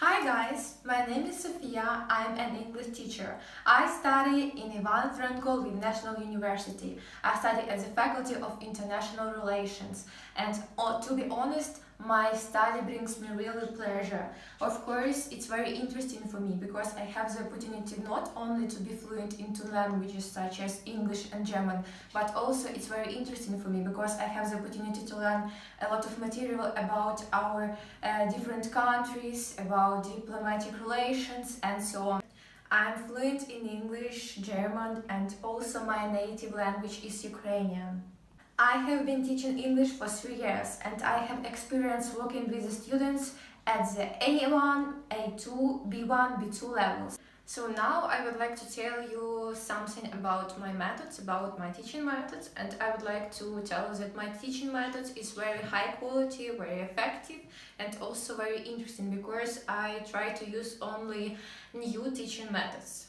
Hi guys, my name is Sofia. I'm an English teacher. I study in Ivan Franko National University. I study as a faculty of international relations and to be honest, my study brings me really pleasure. Of course, it's very interesting for me because I have the opportunity not only to be fluent in two languages such as English and German, but also it's very interesting for me because I have the opportunity to learn a lot of material about our uh, different countries, about diplomatic relations and so on. I'm fluent in English, German and also my native language is Ukrainian. I have been teaching English for three years and I have experience working with the students at the A1, A2, B1, B2 levels. So now I would like to tell you something about my methods, about my teaching methods, and I would like to tell you that my teaching methods is very high quality, very effective, and also very interesting because I try to use only new teaching methods.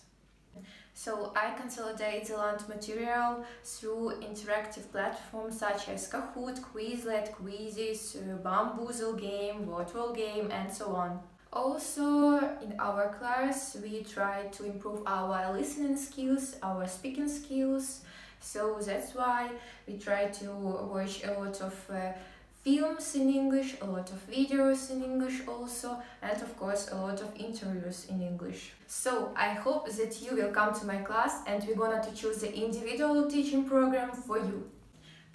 So I consolidate the learned material through interactive platforms such as Kahoot, Quizlet, Quizzes, uh, Bamboozle game, Wordwall game and so on. Also, in our class, we try to improve our listening skills, our speaking skills. So that's why we try to watch a lot of uh, films in English, a lot of videos in English also, and of course a lot of interviews in English. So I hope that you will come to my class and we're gonna to choose the individual teaching program for you.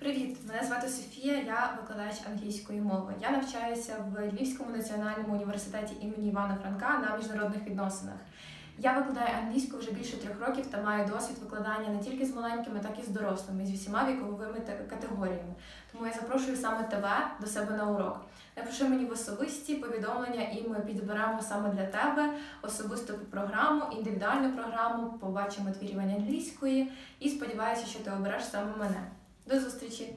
Привіт! Мене звати Софія, я викладач англійської мови. Я навчаюся в Львівському національному університеті імені Івана Франка на міжнародних відносинах. Я викладаю англійську вже більше трьох років та маю досвід викладання не тільки з маленькими, так і з дорослими, з усіма віковими категоріями. Тому я запрошую саме тебе до себе на урок. Напиши мені в особисті повідомлення, і ми підберемо саме для тебе особисту програму, індивідуальну програму, побачимо твій рівень англійської і сподіваюся, що ти обереш саме мене. До зустрічі!